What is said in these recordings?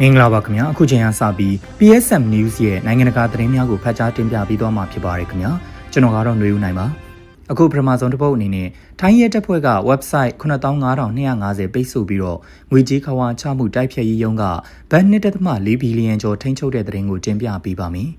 မင်္ဂလာပါခင်ဗျာအခုချိန်ကစပြီး PSM News ရဲ့နိုင်ငံတကာသတင်းများကိုဖတ်ကြားတင်ပြပေးသွားမှာဖြစ်ပါတယ်ခင်ဗျာကျွန်တော်ကတော့ຫນွေဦးနိုင်ပါအခုပထမဆုံးတစ်ပုတ်အနေနဲ့ထိုင်းရဲတပ်ဖွဲ့က website 9250ပိတ်ဆို့ပြီးတော့ငွေကြေးခဝါချမှုတိုက်ဖြတ်ရေးရုံးကဘတ်1.4ဘီလီယံကျော်ထိန်းချုပ်တဲ့သတင်းကိုတင်ပြပေးပါမယ်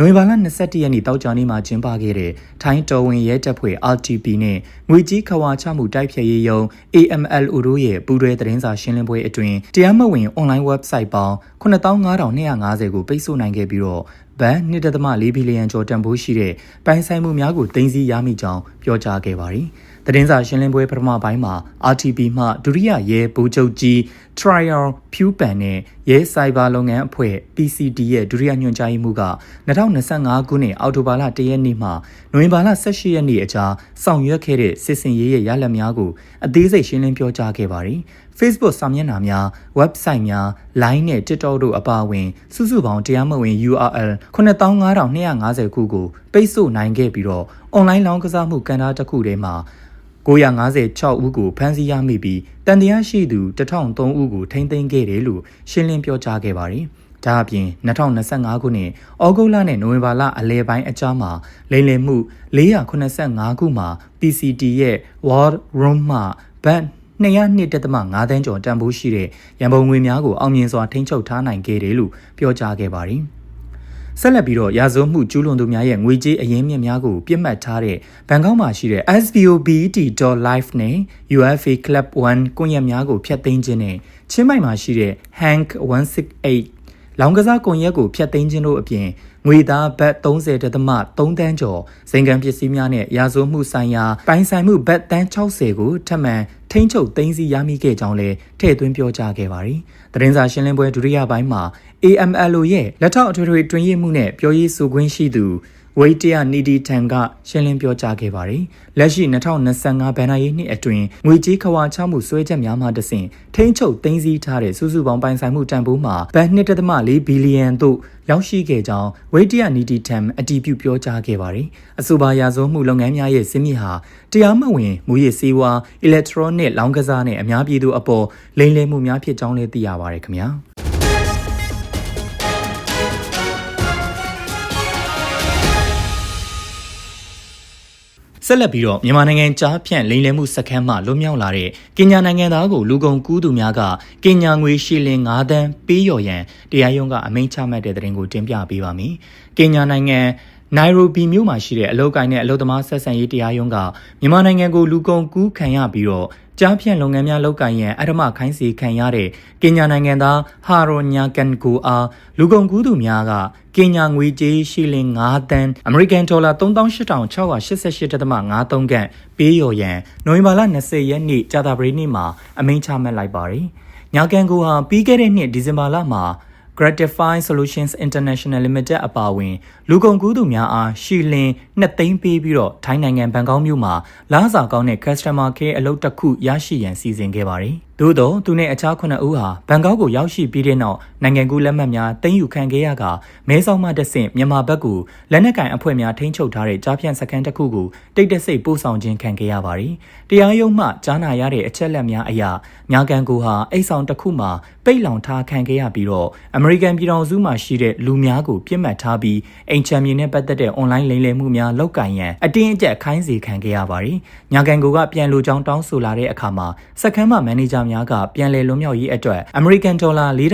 နိုဝင်ဘာလ22ရက်နေ့တောက်ကြနေ့မှာကျင်းပခဲ့တဲ့ထိုင်းတော်ဝင်ရဲတပ်ဖွဲ့ RTP နဲ့ငွေကြီးခဝါချမှုတိုက်ဖြတ်ရေးယုံ AMLO တို့ရဲ့ပူးတွဲသတင်းစာရှင်းလင်းပွဲအတွင်းတရားမဝင် online website ပေါင်း95,250ကိုပိတ်ဆို့နိုင်ခဲ့ပြီးတော့ဘတ်1.4ဘီလီယံကျော်တန်ဖိုးရှိတဲ့ပိုင်ဆိုင်မှုများကိုတင်စီရမိကြောင်းပြောကြားခဲ့ပါတယ်။ သတင်းစာရှင်းလင်းပွဲပထမပိုင်းမှာ RTP မှဒုတိယရဲဗိုလ်ချုပ်ကြီး Trial Pupan နဲ့ရဲဆိုင်ဘာလုပ်ငန်းအဖွဲ့ PCD ရဲ့ဒုတိယညွှန်ကြားရေးမှူးက2025ခုနှစ်အောက်တိုဘာလ1ရက်နေ့မှနိုဝင်ဘာလ18ရက်နေ့အကြားဆောင်ရွက်ခဲ့တဲ့စစ်စင်ရေးရဲ့ရလဒ်များကိုအသေးစိတ်ရှင်းလင်းပြောကြားခဲ့ပါတယ်။ Facebook စာမျက်နှာများ website များ line နဲ့ TikTok တို့အပါအဝင် စုစုပေါင်းတရားမဝင် URL 95,250ခုကိုပိတ်ဆို့နိုင်ခဲ့ပြီးတော့ online လောင်းကစားမှုကဏ္ဍတစ်ခုထဲမှာ 956ဦးကိုဖမ်းဆီးရမိပြီးတန်တရားရှိသူ1003ဦးကိုထိန်းသိမ်းခဲ့တယ်လို့ရှင်းလင်းပြောကြားခဲ့ပါတယ်။ဒါအပြင်2025ခုနှစ်ဩဂုတ်လနဲ့နိုဝင်ဘာလအလယ်ပိုင်းအကြားမှာလိမ်လည်မှု485ခုမှာ PCT ရဲ့ World Room မှဘတ်202.5တန်းကျော်တန်ဖိုးရှိတဲ့ရန်ပုံငွေများကိုအောင်မြင်စွာထိန်းချုပ်ထားနိုင်ခဲ့တယ်လို့ပြောကြားခဲ့ပါတယ်။ ဆက်လက်ပြီးတော့ရာဇဝမှုကျူးလွန်သူများရဲ့ငွေကြေးအရင်းမြစ်များကိုပြစ်မှတ်ထားတဲ့ဘန်ကောက်မှာရှိတဲ့ SBOBT.life နဲ့ UFA Club 1ကွန်ရက်များကိုဖျက်သိမ်းခြင်းနဲ့ချင်းမိုင်မှာရှိတဲ့ Hank 168လောင်ကစားကွန်ရက်ကိုဖျက်သိမ်းခြင်းတို့အပြင်ငွေသားဘတ်30.3တန်းကျော်ဇင်ကန်ပစ္စည်းများနဲ့ရာဇဝမှုဆိုင်ရာပိုင်ဆိုင်မှုဘတ်တန်း60ကိုထပ်မံထိန်းချုပ်သိမ်းဆည်းရမိခဲ့ကြောင်းလည်းထည့်သွင်းပြောကြားခဲ့ပါတယ်။သတင်းစာရှင်းလင်းပွဲဒုတိယပိုင်းမှာ AMLO ရဲ့လက်ထောက်အထွေထွေတွင်ရမှုနဲ့ပြောရေးဆိုခွင့်ရှိသူဝိတ်တရနီဒီထံကရှင်းလင်းပြောကြားခဲ့ပါတယ်။လက်ရှိ2025ဘဏ္ဍာရေးနှစ်အတွင်းငွေကြေးခဝါချမှုစွဲချက်များမှတဆင့်ထိန်းချုပ်သိမ်းဆည်းထားတဲ့စုစုပေါင်းပိုင်ဆိုင်မှုတန်ဖိုးမှာဘတ်1.4ဘီလီယံသို့ရောက်ရှိခဲ့ကြောင်းဝိတ်တရနီဒီထံအတည်ပြုပြောကြားခဲ့ပါတယ်။အဆိုပါရာဇဝမှုလုပ်ငန်းများရဲ့စင်းမြစ်ဟာတရားမဝင်မူရည်စေဝါအီလက်ထရောနစ်လောင်းကစားနဲ့အများပြည်သူအပေါ်လိမ်လည်မှုများဖြစ်ကြောင်းလည်းသိရပါတယ်ခင်ဗျာ။ဆက်လက်ပြီးတော့မြန်မာနိုင်ငံကြားဖြန့်လိမ်လည်မှုစခန်းမှလွတ်မြောက်လာတဲ့ကင်ညာနိုင်ငံသားကိုလူကုန်ကူးသူများကကင်ညာငွေရှီလင်9တန်းပေးလျော်ရန်တရားရုံးကအမိန့်ချမှတ်တဲ့တဲ့တင်ကိုတင်ပြပေးပါမယ်။ကင်ညာနိုင်ငံ နိုင်ရိုဘီမြို့မှာရှိတဲ့အလုပ်ကိုင်းနဲ့အလုပ်သမားဆက်ဆံရေးတရားရုံးကမြန်မာနိုင်ငံကိုလူကုန်ကူးခံရပြီးတော့ကြားဖြန့်လုပ်ငန်းများလုပ်ကိုင်ရန်အထမခိုင်းစီခံရတဲ့ကင်ညာနိုင်ငံသားဟာရိုညာကန်ကိုအားလူကုန်ကူးသူများကကင်ညာငွေကြေးရှီလင်9တန်းအမေရိကန်ဒေါ်လာ38,688.53ခန့်ပေးလျော်ရန်နိုဝင်ဘာလ20ရက်နေ့ကြာသပတေးနေ့မှာအမိန့်ချမှတ်လိုက်ပါတယ်။ညာကန်ကိုဟာပြီးခဲ့တဲ့နှစ်ဒီဇင်ဘာလမှာ Gratify Solutions International Limited အပါအဝင်လူကုန်ကူးသူများအားရှီလင်2သိန်းပေးပြီးတော့ထိုင်းနိုင်ငံဘန်ကောက်မြို့မှာလားစာကောင်းတဲ့ Customer Care အလုပ်တစ်ခုရရှိရန်စီစဉ်ခဲ့ပါတယ်။ သို့သောသူနဲ့အခြား9ဦးဟာဘန်ကောက်ကိုရောက်ရှိပြီးတဲ့နောက်နိုင်ငံကူးလက်မှတ်များတင်ယူခံခဲ့ရကမဲဆောက်မှတဆင့်မြန်မာဘက်ကိုလက်နက်ကင်အဖွဲ့များထိန်းချုပ်ထားတဲ့ကြားဖြန့်စခန်းတစ်ခုကိုတိတ်တဆိတ်ပို့ဆောင်ခြင်းခံခဲ့ရပါတယ်။တရားရုံးမှကြားနာရတဲ့အချက်လက်များအရညာကန်ကိုဟာအိတ်ဆောင်တစ်ခုမှာပိတ်လောင်ထားခံခဲ့ရပြီးတော့အမေရိကန်ပြည်ထောင်စုမှာရှိတဲ့လူများကိုပြစ်မှတ်ထားပြီးအိမ်ချမ်းမြေနဲ့ပတ်သက်တဲ့ online လိမ်လည်မှုများလောက်ကင်ရန်အတင်းအကျပ်ခိုင်းစေခံခဲ့ရပါတယ်။ညာကန်ကိုကပြန်လူကြောင်းတောင်းဆိုလာတဲ့အခါမှာစခန်းမှမန်နေဂျာများကပြန်လည်လွတ်မြောက်ရေးအတွက်အမေရိကန်ဒေါ်လာ4500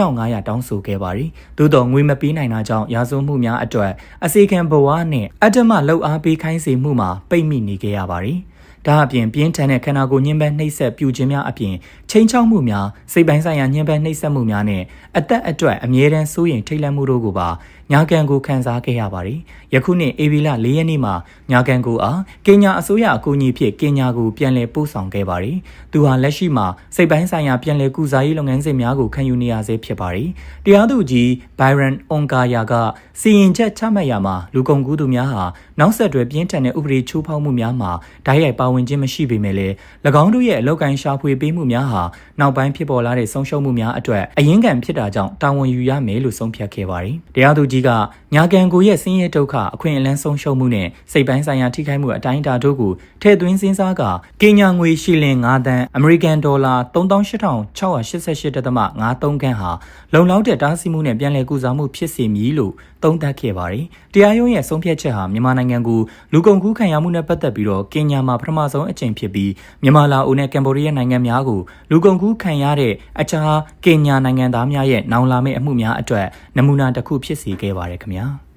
တောင်းဆိုခဲ့ပါတယ်။သို့တော်ငွေမပေးနိုင်တာကြောင့်ရာဇဝမှုများအတွက်အစီခံဘဝနဲ့အတ္တမလှုပ်အားပေးခိုင်းစေမှုမှာပိတ်မိနေခဲ့ရပါတယ်။ ဒါအပြင်ပြင်းထန်တဲ့ခန္ဓာကိုယ်ညှဉ်းပန်းနှိပ်စက်ပြူခြင်းများအပြင်ချိန်ချောက်မှုများစိတ်ပိုင်းဆိုင်ရာညှဉ်းပန်းနှိပ်စက်မှုများနဲ့အသက်အတွက်အမြဲတမ်းစိုးရိမ်ထိတ်လန့်မှုတို့ကိုပါညာကန်ကိုခံစားခဲ့ရပါတယ်။ယခုနှစ်ဧပြီလ၄ရက်နေ့မှာညာကန်ကိုအားကင်ညာအစိုးရအကူအညီဖြင့်ကင်ညာကိုပြန်လည်ပို့ဆောင်ခဲ့ပါတယ်။သူဟာလက်ရှိမှာစိတ်ပိုင်းဆိုင်ရာပြန်လည်ကုစားရေးလုပ်ငန်းစဉ်များကိုခံယူနေရဆဲဖြစ်ပါတယ်။တရားသူကြီးဘိုင်ရန်အွန်ကာယာကစီရင်ချက်ချမှတ်ရမှာလူကုန်ကူးသူများဟာနောက်ဆက်တွဲပြင်းထန်တဲ့ဥပဒေချိုးဖောက်မှုများမှာဓာတ်ရိုက်ပါဝင်ခြင်းမရှိပေမဲ့လည်း၎င်းတို့ရဲ့အလောက်ကိုင်းရှာဖွေပေးမှုများဟာနောက်ပိုင်းဖြစ်ပေါ်လာတဲ့ဆုံးရှုံးမှုများအတွက်အရင်ကံဖြစ်တာကြောင့်တာဝန်ယူရမယ်လို့ဆုံးဖြတ်ခဲ့ပါတယ်။တရားသူကြီးကညာကန်ကိုရဲ့ဆင်းရဲဒုက္ခအခွင့်အလမ်းဆုံးရှုံးမှုနဲ့စိတ်ပိုင်းဆိုင်ရာထိခိုက်မှုအတိုင်းအတာတို့ကိုထည့်သွင်းစဉ်းစားကကင်ညာငွေရှီလင်9တန်းအမေရိကန်ဒေါ်လာ38,688.53ခန်းဟာလုံလောက်တဲ့တားဆီးမှုနဲ့ပြန်လည်ကုစားမှုဖြစ်စေမည်လို့ သုံးသပ်ခဲ့ပါတယ်။တရားရုံးရဲ့ဆုံးဖြတ်ချက်ဟာမြန်မာနိုင်ငံကိုလူကုန်ကူးခံရမှုနဲ့ပတ်သက်ပြီးတော့ကင်ညာမှာပထမဆုံးအကြိမ်ဖြစ်ပြီးမြန်မာလာအိုနဲ့ကမ်ဘောဒီးယားနိုင်ငံများကိုလူကုန်ကူးခံရတဲ့အခြားကင်ညာနိုင်ငံသားများရဲ့နောင်လာမယ့်အမှုများအတွက်နမူနာတစ်ခုဖြစ်စေခဲ့ပါတယ်ခင်ဗျာ။